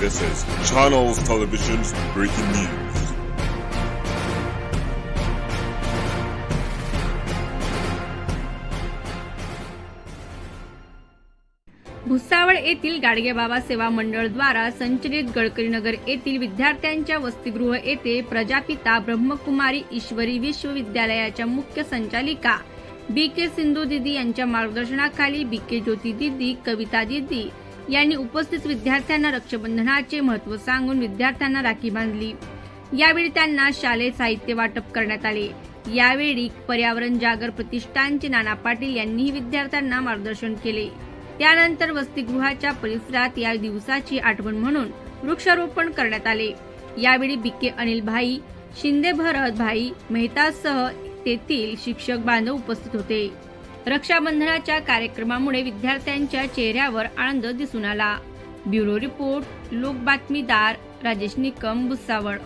This is Channels Television's breaking news. Bhusawal येथील गाडगेबाबा सेवा मंडळ द्वारा संचलित गडकरीनगर येथील विद्यार्थ्यांच्या वसतिगृह येथे प्रजापिता ब्रह्मकुमारी ईश्वरी विश्वविद्यालयाच्या मुख्य संचालिका बी के सिंधू दिदी यांच्या मार्गदर्शनाखाली बी के ज्योती दिदी कविता दिदी यांनी उपस्थित विद्यार्थ्यांना रक्षाबंधनाचे महत्त्व सांगून विद्यार्थ्यांना राखी बांधली. यावेळी त्यांना शालेय साहित्य वाटप करण्यात आले. यावेळी पर्यावरण जागर प्रतिष्ठानचे नाना पाटील यांनीही विद्यार्थ्यांना मार्गदर्शन केले. त्यानंतर वसतिगृहाच्या परिसरात या दिवसाची आठवण म्हणून वृक्षारोपण करण्यात आले. यावेळी बिके अनिल भाई शिंदे भरत भाई मेहतासह तेथील शिक्षक बांधव उपस्थित होते. रक्षाबंधनाच्या कार्यक्रमामुळे विद्यार्थ्यांच्या चेहऱ्यावर आनंद दिसून आला. ब्युरो रिपोर्ट लोक बातमीदार राजेश निकम भुसावळ.